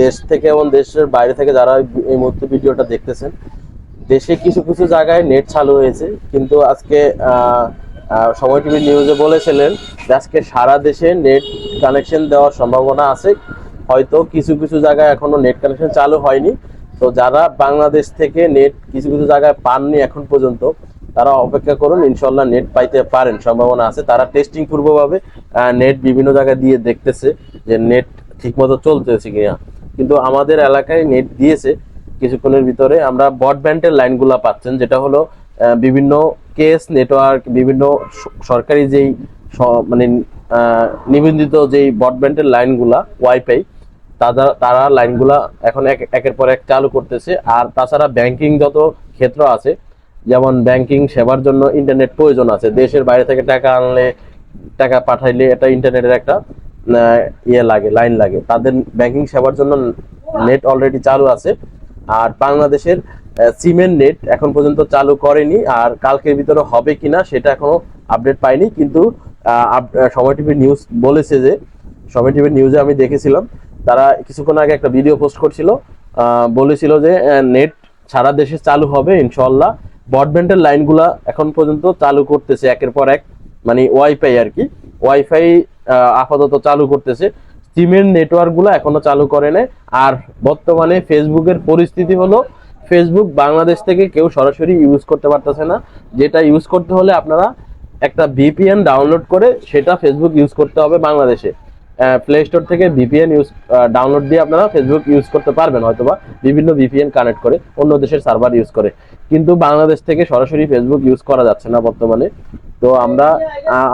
দেশ থেকে এবং দেশের বাইরে থেকে যারা এই মুহূর্তে ভিডিওটা দেখতেছেন, দেশে কিছু কিছু জায়গায় নেট চালু হয়েছে, কিন্তু আজকে সময় টিভি নিউজে বলেছিলেন যে আজকে সারা দেশে নেট কানেকশন দেওয়ার সম্ভাবনা আছে। হয়তো কিছু কিছু জায়গায় এখনও নেট কানেকশন চালু হয়নি। তো যারা বাংলাদেশ থেকে নেট কিছু কিছু জায়গায় পাননি এখন পর্যন্ত, তারা অপেক্ষা করুন ইনশাল্লাহ নেট পাইতে পারেন, সম্ভাবনা আছে। তারা টেস্টিং পূর্বভাবে নেট বিভিন্ন জায়গায় দিয়ে দেখতেছে যে নেট ঠিকমতো চলতেছে কিনা। কিন্তু আমাদের এলাকায় নেট দিয়েছে কিছুক্ষণের ভিতরে। আমরা ব্রডব্যান্ডের লাইনগুলা পাচ্ছেন, যেটা হলো বিভিন্ন কেস নেটওয়ার্ক বিভিন্ন সরকারি যেই মানে নিবন্ধিত যেই ব্রডব্যান্ডের লাইনগুলা ওয়াইফাই তারা তারা লাইনগুলা এখন এক- একের পর এক চালু করতেছে। আর তাছাড়া ব্যাংকিং যত ক্ষেত্র আছে, যেমন ব্যাংকিং সেবার জন্য ইন্টারনেট প্রয়োজন আছে। দেশের বাইরে থেকে টাকা আনলে, টাকা পাঠাইলে এটা ইন্টারনেটের একটা ইয়ে লাগে লাইন লাগে। তাদের ব্যাংকিং সেবার জন্য নেট অলরেডি চালু আছে। আর বাংলাদেশের সিমের নেট এখন পর্যন্ত চালু করেনি। আর কালকের ভিতরে হবে কিনা সেটা এখনও আপডেট পাইনি। কিন্তু সময় টিভি নিউজ বলেছে যে, সময় টিভির নিউজে আমি দেখেছিলাম। তারা কিছুক্ষণ আগে একটা ভিডিও পোস্ট করছিল। বলেছিল যে নেট সারা দেশে চালু হবে ইনশাল্লাহ ব্রডব্যান্ডের লাইনগুলা এখন পর্যন্ত চালু করতেছে, একের পর এক মানে ওয়াইফাই আর কি। ওয়াইফাই আপাতত চালু করতেছে। সিমের নেটওয়ার্কগুলো এখনও চালু করে নেয় আর বর্তমানে ফেসবুকের পরিস্থিতি হলো ফেসবুক বাংলাদেশ থেকে কেউ সরাসরি ইউজ করতে পারতেছে না। যেটা ইউজ করতে হলে আপনারা একটা ভিপিএন ডাউনলোড করে সেটা ফেসবুক ইউজ করতে হবে বাংলাদেশে। প্লে স্টোর থেকে ভিপিএন ইউজ ডাউনলোড দিয়ে আপনারা ফেসবুক ইউজ করতে পারবেন, হয়তোবা বিভিন্ন ভিপিএন কানেক্ট করে অন্য দেশের সার্ভার ইউজ করে। কিন্তু বাংলাদেশ থেকে সরাসরি ফেসবুক ইউজ করা যাচ্ছে না বর্তমানে। তো আমরা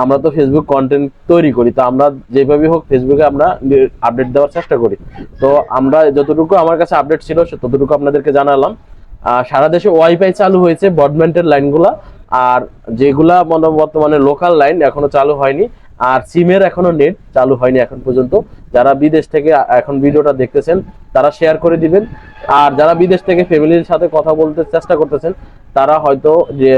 আমরা তো ফেসবুক কন্টেন্ট তৈরি করি, তো আমরা যেভাবে হোক ফেসবুকে আমরা আপডেট দেওয়ার চেষ্টা করি। তো আমরা যতটুকু আমার কাছে আপডেট ছিল ততটুকু আপনাদেরকে জানালাম। সারা দেশে ওয়াইফাই চালু হয়েছে ব্রডব্যান্ডের লাইনগুলা আর যেগুলা মনে- বর্তমানে লোকাল লাইন এখনও চালু হয়নি। আর সিমের এখনও নেট চালু হয়নি এখন পর্যন্ত। যারা বিদেশ থেকে এখন ভিডিওটা দেখতেছেন, তারা শেয়ার করে দিবেন। আর যারা বিদেশ থেকে ফ্যামিলির সাথে কথা বলতে চেষ্টা করতেছেন, তারা হয়তো যে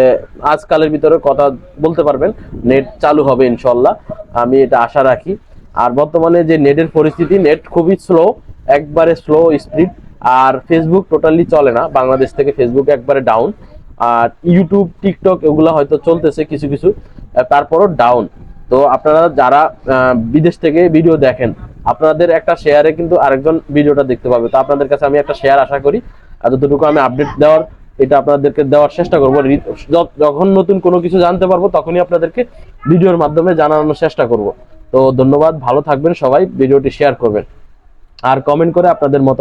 আজকালের ভিতরে কথা বলতে পারবেন, নেট চালু হবে ইনশাল্লাহ আমি এটা আশা রাখি। আর বর্তমানে যে নেটের পরিস্থিতি, নেট খুবই স্লো একবারে স্লো স্পিড আর ফেসবুক টোটালি চলে না। বাংলাদেশ থেকে ফেসবুক একবারে ডাউন আর ইউটিউব টিকটক এগুলো হয়তো চলতেছে কিছু কিছু। তারপরও ডাউন তো আপনারা যারা বিদেশ থেকে ভিডিও দেখেন, আপনাদের একটা শেয়ারে কিন্তু আরেকজন ভিডিওটা দেখতে পাবে। তো আপনাদের কাছে আমি একটা শেয়ার আশা করি যতটুকু আমি আপডেট দেওয়ার, এটা আপনাদেরকে দেওয়ার চেষ্টা করব। যখন নতুন কোনো কিছু জানতে পারব, তখনই আপনাদেরকে ভিডিওর মাধ্যমে জানানোর চেষ্টা করব। তো ধন্যবাদ, ভালো থাকবেন সবাই ভিডিওটি শেয়ার করবেন। আর কমেন্ট করে আপনাদের মত